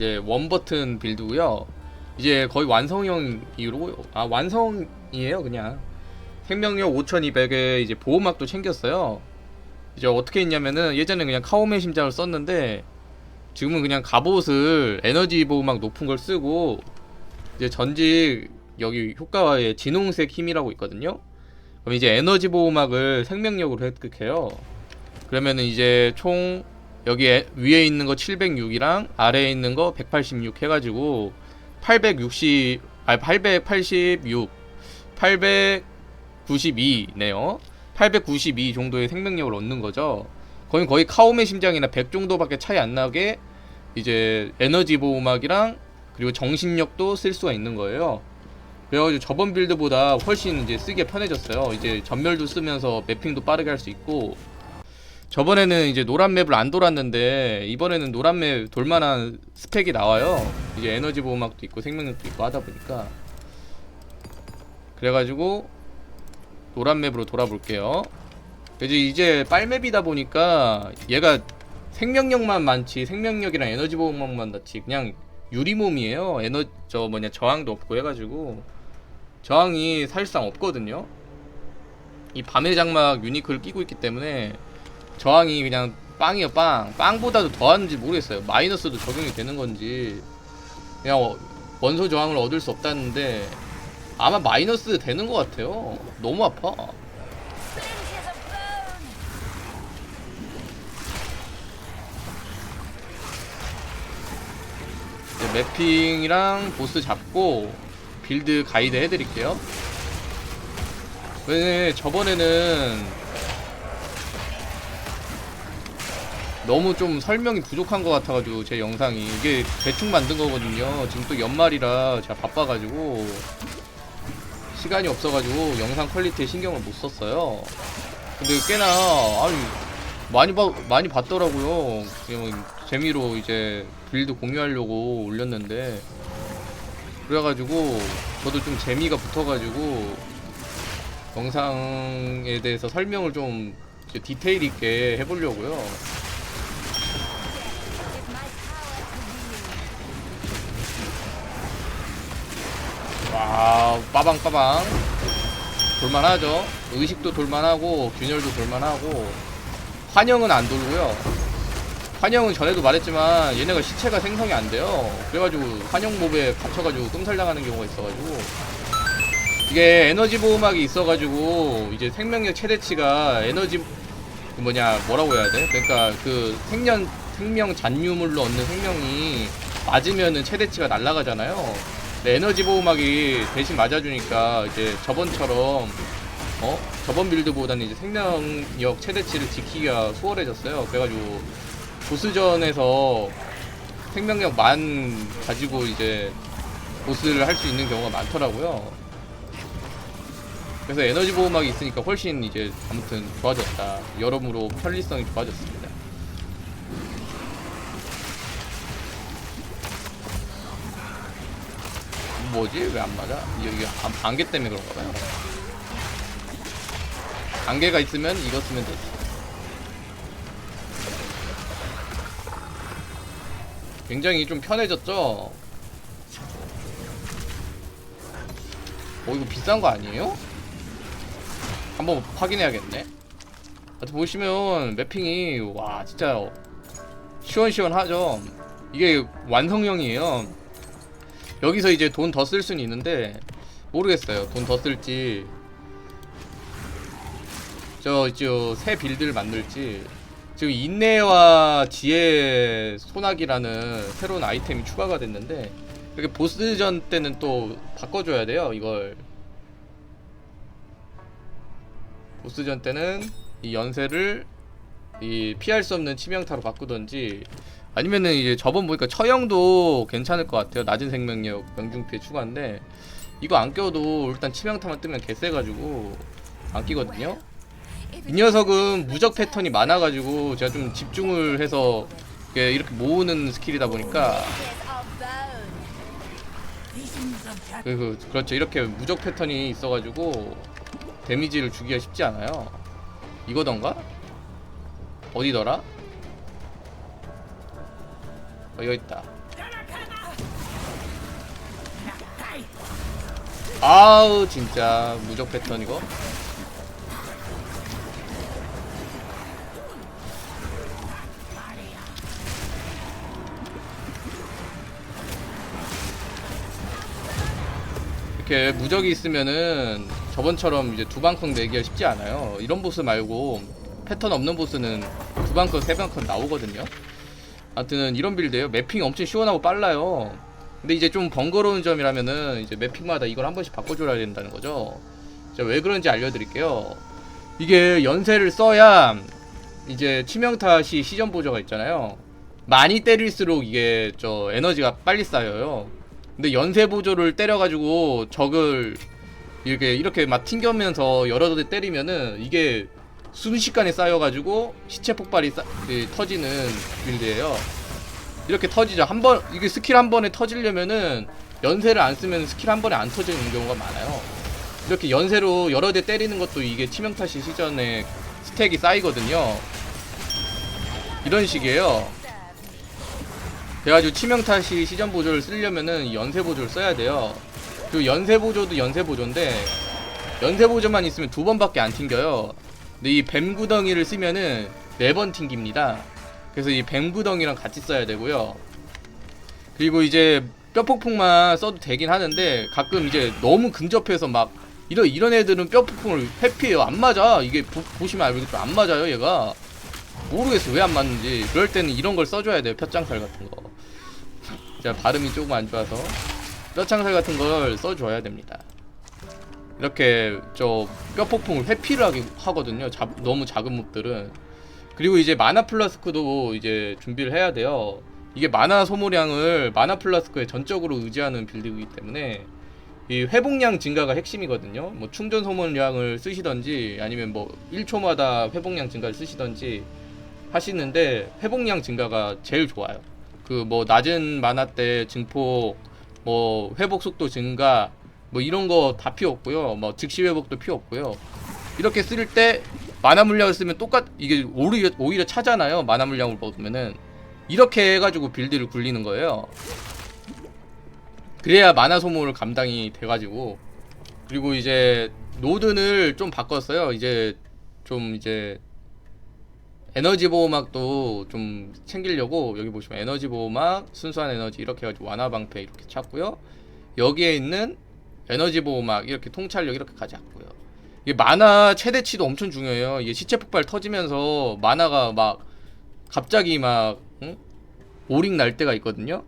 이제 원 버튼 빌드고요. 이제 거의 완성형이로 아 완성이에요 그냥 생명력 5200에 이제 보호막도 챙겼어요. 이제 어떻게 했냐면은 예전에 그냥 카오메 심장을 썼는데 지금은 그냥 갑옷을 에너지 보호막 높은 걸 쓰고 이제 전직 여기 효과에 진홍색 힘이라고 있거든요. 그럼 이제 에너지 보호막을 생명력으로 획득해요. 그러면은 이제 총 여기 에- 위에 있는 거 706이랑 아래에 있는 거 186 해가지고 860, 아 886, 892네요. 892 정도의 생명력을 얻는 거죠. 거의 거의 카오메 심장이나 100 정도밖에 차이 안 나게 이제 에너지 보호막이랑 그리고 정신력도 쓸 수가 있는 거예요. 그래가지고 저번 빌드보다 훨씬 이제 쓰기가 편해졌어요. 이제 전멸도 쓰면서 매핑도 빠르게 할 수 있고 저번에는 이제 노란 맵을 안 돌았는데 이번에는 노란 맵 돌만한 스펙이 나와요. 이제 에너지 보호막도 있고 생명력도 있고 하다 보니까 그래가지고 노란 맵으로 돌아볼게요. 이제 이제 빨맵이다 보니까 얘가 생명력만 많지 생명력이랑 에너지 보호막만 많지 그냥 유리몸이에요. 에너 저 뭐냐 저항도 없고 해가지고 저항이 사실상 없거든요. 이 밤의 장막 유니크를 끼고 있기 때문에 저항이 그냥 빵이요 빵. 빵보다도 더하는지 모르겠어요. 마이너스도 적용이 되는 건지. 그냥 어- 원소 저항을 얻을 수 없다는데 아마 마이너스 되는 것 같아요. 너무 아파. 이제 매핑이랑 보스 잡고 빌드 가이드 해드릴게요. 왜 저번에는 너무 좀 설명이 부족한 것 같아가지고 제 영상이 이게 대충 만든 거거든요. 지금 또 연말이라 제가 바빠가지고 시간이 없어가지고 영상 퀄리티에 신경을 못 썼어요. 근데 꽤나 아니 많이 봐 많이 봤더라고요. 그냥 재미로 이제 빌드 공유하려고 올렸는데 그래가지고 저도 좀 재미가 붙어가지고 영상에 대해서 설명을 좀 디테일 있게 해보려고요. 와 빠방빠방. 돌만하죠. 의식도 돌만하고 균열도 돌만하고. 환영은 안 돌고요. 환영은 전에도 말했지만 얘네가 시체가 생성이 안 돼요. 그래가지고 환영 몹에 갇혀가지고 끔살당하는 경우가 있어가지고. 이게 에너지 보호막이 있어가지고 이제 생명력 최대치가 에너지 그 뭐냐 뭐라고 해야 돼? 그러니까 그 생년 생명 잔유물로 얻는 생명이 맞으면은 최대치가 날아가잖아요 근데 에너지 보호막이 대신 맞아주니까 이제 저번처럼 어 저번 빌드보다는 이제 생명력 최대치를 지키기가 수월해졌어요. 그래가지고 보스전에서 생명력 만 가지고 이제 보스를 할 수 있는 경우가 많더라고요. 그래서 에너지 보호막이 있으니까 훨씬 이제 아무튼 좋아졌다. 여러모로 편리성이 좋아졌습니다. 뭐지? 왜 안 맞아? 여기 안- 안개 때문에 그런가 봐요. 안개가 있으면 이거 쓰면 되지. 굉장히 좀 편해졌죠? 어, 이거 비싼 거 아니에요? 한번 확인해야겠네. 하여튼 보시면 매핑이, 와, 진짜 시원시원하죠? 이게 완성형이에요. 여기서 이제 돈 더 쓸 수는 있는데 모르겠어요. 돈 더 쓸지 저저새 빌드를 만들지 지금 인내와 지혜 소나기라는 새로운 아이템이 추가가 됐는데 이렇게 보스전 때는 또 바꿔줘야 돼요. 이걸 보스전 때는 이 연세를 이 피할 수 없는 치명타로 바꾸던지 아니면은 이제 저번 보니까 처형도 괜찮을 것 같아요. 낮은 생명력 명중피해 추가인데 이거 안 껴도 일단 치명타만 뜨면 개쎄가지고 안 끼거든요. 이 녀석은 무적 패턴이 많아가지고 제가 좀 집중을 해서 이렇게 모으는 스킬이다 보니까 그, 그 그렇죠 이렇게 무적 패턴이 있어가지고 데미지를 주기가 쉽지 않아요. 이거던가? 어디더라? 어, 여기 있다. 아우 진짜 무적 패턴 이거. 이렇게 무적이 있으면은 저번처럼 이제 두 방컷 내기가 쉽지 않아요. 이런 보스 말고 패턴 없는 보스는 두 방컷, 세 방컷 나오거든요. 아무튼 이런 빌드예요 매핑 엄청 시원하고 빨라요 근데 이제 좀 번거로운 점이라면은 이제 매핑마다 이걸 한 번씩 바꿔줘야 된다는 거죠. 자, 왜 그런지 알려드릴게요. 이게 연세를 써야 이제 치명타 시 시전 보조가 있잖아요. 많이 때릴수록 이게 저 에너지가 빨리 쌓여요. 근데 연세 보조를 때려가지고 적을 이렇게 이렇게 막 튕겨면서 여러 대 때리면은 이게 순식간에 쌓여가지고 시체 폭발이 쌓- 그, 터지는 빌드예요. 이렇게 터지죠. 한 번 이게 스킬 한 번에 터지려면은 연세를 안 쓰면 스킬 한 번에 안 터지는 경우가 많아요. 이렇게 연세로 여러 대 때리는 것도 이게 치명타시 시전에 스택이 쌓이거든요. 이런 식이에요. 그래가지고 치명타시 시전 보조를 쓰려면은 이 연세 보조를 써야 돼요. 그 연세 보조도 연세 보조인데 연세 보조만 있으면 두 번밖에 안 튕겨요. 근데 이 뱀 구덩이를 쓰면은 네 번 튕깁니다. 그래서 이 뱀구덩이랑 같이 써야 되고요. 그리고 이제 뼈폭풍만 써도 되긴 하는데 가끔 이제 너무 근접해서 막 이런 이런 애들은 뼈폭풍을 회피해요. 안 맞아. 이게 보, 보시면 알겠지만 안 맞아요. 얘가 모르겠어 왜 안 맞는지. 그럴 때는 이런 걸 써줘야 돼요. 뼈장살 같은 거. 제가 발음이 조금 안 좋아서 뼈장살 같은 걸 써줘야 됩니다. 이렇게 저 뼈폭풍을 회피를 하기, 하거든요. 자, 너무 작은 몹들은. 그리고 이제 마나 플라스크도 이제 준비를 해야 돼요. 이게 마나 소모량을 마나 플라스크에 전적으로 의지하는 빌드이기 때문에 이 회복량 증가가 핵심이거든요. 뭐 충전 소모량을 쓰시던지 아니면 뭐 1초마다 회복량 증가를 쓰시던지 하시는데 회복량 증가가 제일 좋아요. 그 뭐 낮은 마나 때 증폭 뭐 회복 속도 증가 뭐 이런 거 다 필요 없고요. 뭐 즉시 회복도 필요 없고요. 이렇게 쓸때 마나 물량을 쓰면 똑같 이게 오히려 오히려 차잖아요. 마나 물량을 먹으면은 이렇게 해가지고 빌드를 굴리는 거예요. 그래야 마나 소모를 감당이 돼가지고 그리고 이제 노든을 좀 바꿨어요. 이제 좀 이제 에너지 보호막도 좀 챙기려고 여기 보시면 에너지 보호막, 순수한 에너지 이렇게 해가지고 완화 방패 이렇게 찾고요. 여기에 있는 에너지 보호막 이렇게 통찰력 이렇게 가져왔고요. 이게 만화 최대치도 엄청 중요해요. 이게 시체 폭발 터지면서 만화가 막 갑자기 막 응? 오링 날 때가 있거든요.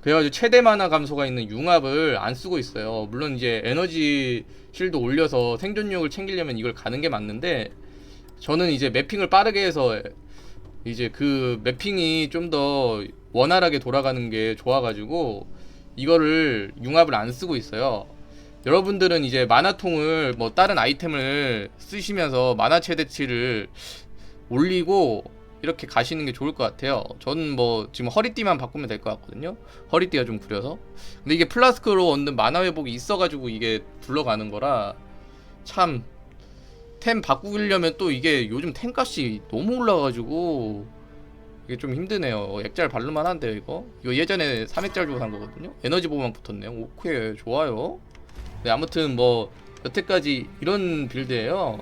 그래가지고 최대 만화 감소가 있는 융합을 안 쓰고 있어요. 물론 이제 에너지 실드 올려서 생존력을 챙기려면 이걸 가는 게 맞는데 저는 이제 매핑을 빠르게 해서 이제 그 매핑이 좀 더 원활하게 돌아가는 게 좋아가지고 이거를 융합을 안 쓰고 있어요. 여러분들은 이제 만화통을 뭐 다른 아이템을 쓰시면서 만화 최대치를 올리고 이렇게 가시는 게 좋을 것 같아요. 저는 뭐 지금 허리띠만 바꾸면 될 것 같거든요. 허리띠가 좀 구려서. 근데 이게 플라스크로 얻는 만화 회복이 있어가지고 이게 굴러가는 거라 참 템 바꾸려면 또 이게 요즘 템 값이 너무 올라가지고 이게 좀 힘드네요. 액잘 바르만 한데요, 이거. 이거 예전에 3액잘 주고 산 거거든요. 에너지 보호막 붙었네요. 오케이, 좋아요. 네, 아무튼 뭐 여태까지 이런 빌드예요.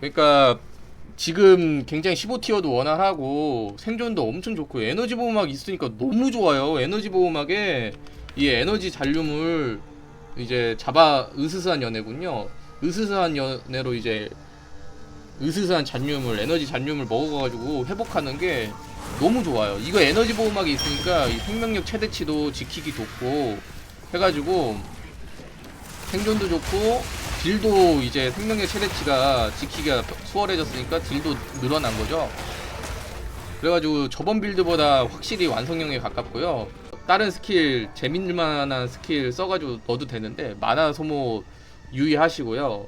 그러니까 지금 굉장히 15티어도 원활하고 생존도 엄청 좋고 에너지 보호막 있으니까 너무 좋아요. 에너지 보호막에 이 에너지 잔류물 이제 잡아 으스스한 연애군요. 으스스한 연애로 이제 으스스한 잔류물, 에너지 잔류물 먹어가지고 회복하는 게 너무 좋아요. 이거 에너지 보호막이 있으니까 이 생명력 최대치도 지키기 좋고 해가지고 생존도 좋고 딜도 이제 생명력 최대치가 지키기가 수월해졌으니까 딜도 늘어난 거죠. 그래가지고 저번 빌드보다 확실히 완성형에 가깝고요. 다른 스킬 재밌는 만한 스킬 써가지고 넣어도 되는데 만화 소모 유의하시고요.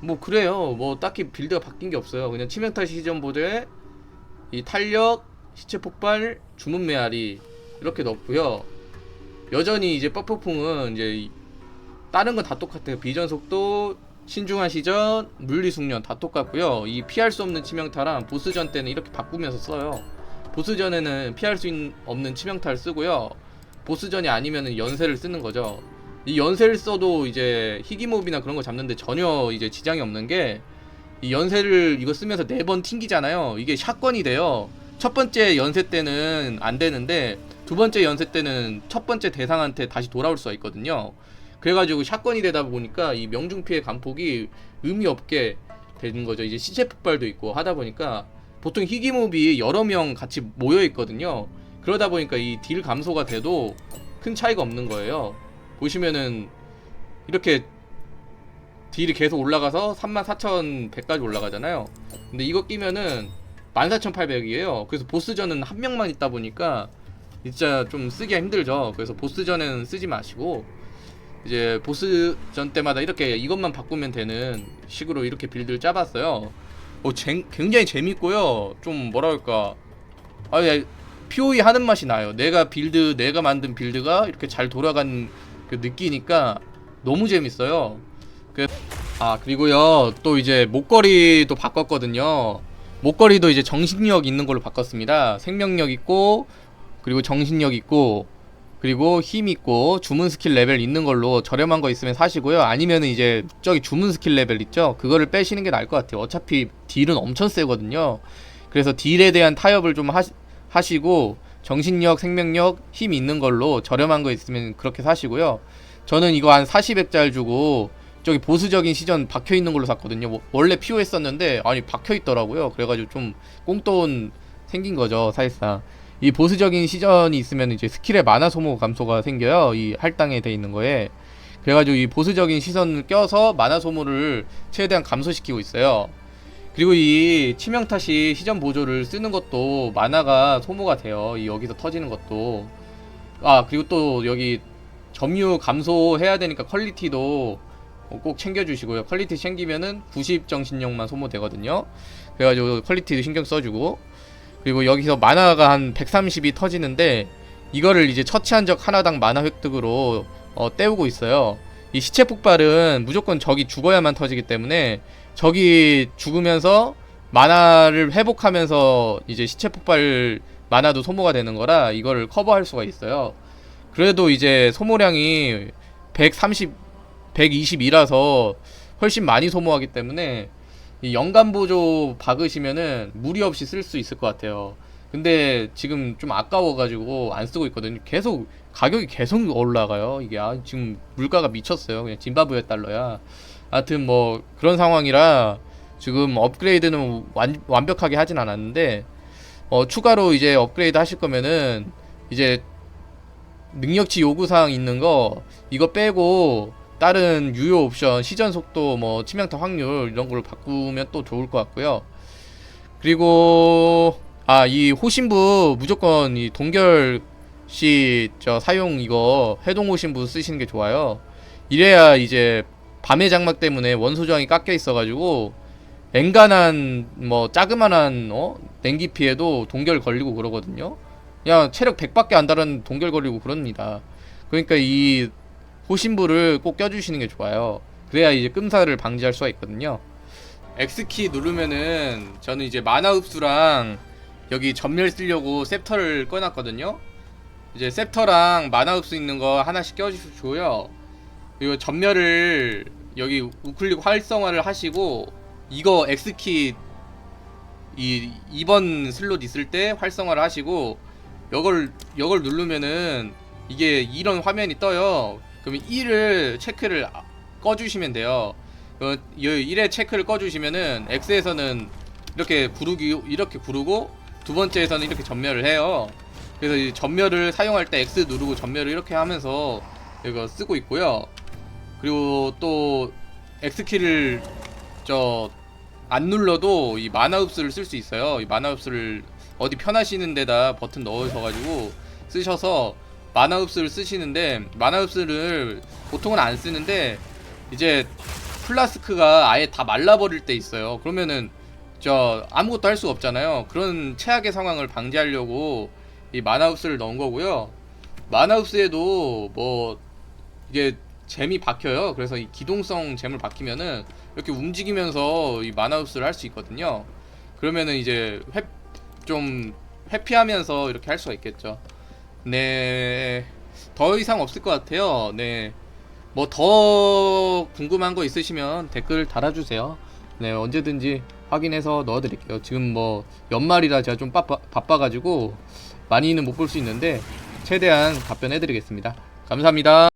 뭐 그래요. 뭐 딱히 빌드가 바뀐 게 없어요. 그냥 치명타 시전 보드에 이 탄력, 시체 폭발, 주문 메아리 이렇게 넣고요. 여전히 이제 뻑뻑풍은 이제 이- 다른 건 다 똑같아요. 비전 속도, 신중한 시전, 물리 숙련 다 똑같고요. 이 피할 수 없는 치명타랑 보스전 때는 이렇게 바꾸면서 써요. 보스전에는 피할 수 있- 없는 치명타를 쓰고요. 보스전이 아니면은 연세를 쓰는 거죠. 이 연세를 써도 이제 희귀몹이나 그런 거 잡는데 전혀 이제 지장이 없는 게 이 연세를 이거 쓰면서 네 번 튕기잖아요. 이게 샷건이 돼요. 첫 번째 연세 때는 안 되는데 두 번째 연세 때는 첫 번째 대상한테 다시 돌아올 수가 있거든요. 그래가지고 샷건이 되다 보니까 이 명중 피해 감폭이 의미 없게 되는 거죠. 이제 시체 폭발도 있고 하다 보니까 보통 희귀몹이 여러 명 같이 모여 있거든요. 그러다 보니까 이 딜 감소가 돼도 큰 차이가 없는 거예요. 보시면은 이렇게 딜이 계속 올라가서 34,100까지 올라가잖아요. 근데 이거 끼면은 14,800이에요. 그래서 보스전은 한 명만 있다 보니까 진짜 좀 쓰기가 힘들죠. 그래서 보스전에는 쓰지 마시고 이제 보스전 때마다 이렇게 이것만 바꾸면 되는 식으로 이렇게 빌드를 짜봤어요. 어, 쟁- 굉장히 재밌고요. 좀 뭐라 할까. 아, 야, POE 하는 맛이 나요. 내가 빌드, 내가 만든 빌드가 이렇게 잘 돌아간 그 느끼니까 너무 재밌어요. 그, 아, 그리고요. 또 이제 목걸이도 바꿨거든요. 목걸이도 이제 정신력 있는 걸로 바꿨습니다. 생명력 있고, 그리고 정신력 있고, 그리고 힘 있고 주문 스킬 레벨 있는 걸로 저렴한 거 있으면 사시고요. 아니면은 이제 저기 주문 스킬 레벨 있죠. 그거를 빼시는 게 나을 것 같아요. 어차피 딜은 엄청 세거든요. 그래서 딜에 대한 타협을 좀 하시, 하시고 정신력, 생명력, 힘 있는 걸로 저렴한 거 있으면 그렇게 사시고요. 저는 이거 한 40액짜리 주고 저기 보수적인 시전 박혀 있는 걸로 샀거든요. 뭐- 원래 피오했었는데 아니 박혀 있더라고요. 그래가지고 좀 꽁돈 생긴 거죠 사실상. 이 보수적인 시전이 있으면 이제 스킬의 만화 소모 감소가 생겨요. 이 할당에 돼 있는 거에. 그래가지고 이 보수적인 시선을 껴서 만화 소모를 최대한 감소시키고 있어요. 그리고 이 치명타시 시전 보조를 쓰는 것도 만화가 소모가 돼요. 이 여기서 터지는 것도. 아 그리고 또 여기 점유 감소해야 되니까 퀄리티도 꼭 챙겨주시고요. 퀄리티 챙기면은 90 정신력만 소모되거든요. 그래가지고 퀄리티도 신경 써주고 그리고 여기서 만화가 한 130이 터지는데 이거를 이제 처치한 적 하나당 만화 획득으로 어, 때우고 있어요. 이 시체 폭발은 무조건 적이 죽어야만 터지기 때문에 적이 죽으면서 만화를 회복하면서 이제 시체 폭발 만화도 소모가 되는 거라 이거를 커버할 수가 있어요. 그래도 이제 소모량이 130, 120이라서 훨씬 많이 소모하기 때문에 이 연간 보조 박으시면은 무리 없이 쓸 수 있을 것 같아요. 근데 지금 좀 아까워가지고 안 쓰고 있거든요. 계속 가격이 계속 올라가요. 이게 아, 지금 물가가 미쳤어요. 그냥 짐바브웨 달러야. 하여튼 뭐 그런 상황이라 지금 업그레이드는 완, 완벽하게 하진 않았는데 어, 추가로 이제 업그레이드 하실 거면은 이제 능력치 요구사항 있는 거 이거 빼고 다른 유효 옵션 시전 속도 뭐 치명타 확률 이런 걸로 바꾸면 또 좋을 것 같고요. 그리고 아 이 호신부 무조건 이 동결 시 저 사용 이거 해동 호신부 쓰시는 게 좋아요. 이래야 이제 밤의 장막 때문에 원소 저항이 깎여 있어가지고 엔간한 뭐 자그만한 어 냉기 피해도 동결 걸리고 그러거든요. 그냥 체력 100밖에 안 달은 동결 걸리고 그럽니다. 그러니까 이 호신부를 꼭 껴주시는 게 좋아요. 그래야 이제 끔사를 방지할 수가 있거든요. X키 누르면은 저는 이제 만화 흡수랑 여기 전멸 쓰려고 셉터를 꺼놨거든요. 이제 셉터랑 만화 흡수 있는 거 하나씩 껴주시고요. 그리고 전멸을 여기 우클릭 활성화를 하시고 이거 X키 이 2번 슬롯 있을 때 활성화를 하시고 이걸 이걸 누르면은 이게 이런 화면이 떠요. 그럼 1을 체크를 아- 꺼주시면 돼요. 어, 1에 체크를 꺼주시면은 X에서는 이렇게 구르기 이렇게 구르고 두 번째에서는 이렇게 전멸을 해요. 그래서 이 전멸을 사용할 때 X 누르고 전멸을 이렇게 하면서 이거 쓰고 있고요. 그리고 또 X 키를 저 안 눌러도 이 만화 흡수를 쓸 수 있어요. 이 만화 흡수를 어디 편하시는 데다 버튼 넣으셔 가지고 쓰셔서 만화 흡수를 쓰시는데 만화 흡수를 보통은 안 쓰는데 이제 플라스크가 아예 다 말라버릴 때 있어요. 그러면은 저 아무것도 할 수가 없잖아요. 그런 최악의 상황을 방지하려고 이 만화 흡수를 넣은 거고요. 만화 흡수에도 뭐 이게 잼이 박혀요. 그래서 이 기동성 잼을 박히면은 이렇게 움직이면서 이 만화 흡수를 할 수 있거든요. 그러면은 이제 회, 좀 회피하면서 이렇게 할 수가 있겠죠. 네. 더 이상 없을 것 같아요. 네. 뭐 더 궁금한 거 있으시면 댓글 달아주세요. 네 언제든지 확인해서 넣어드릴게요. 지금 뭐 연말이라 제가 좀 바빠, 바빠가지고 많이는 못 볼 수 있는데 최대한 답변해드리겠습니다. 감사합니다.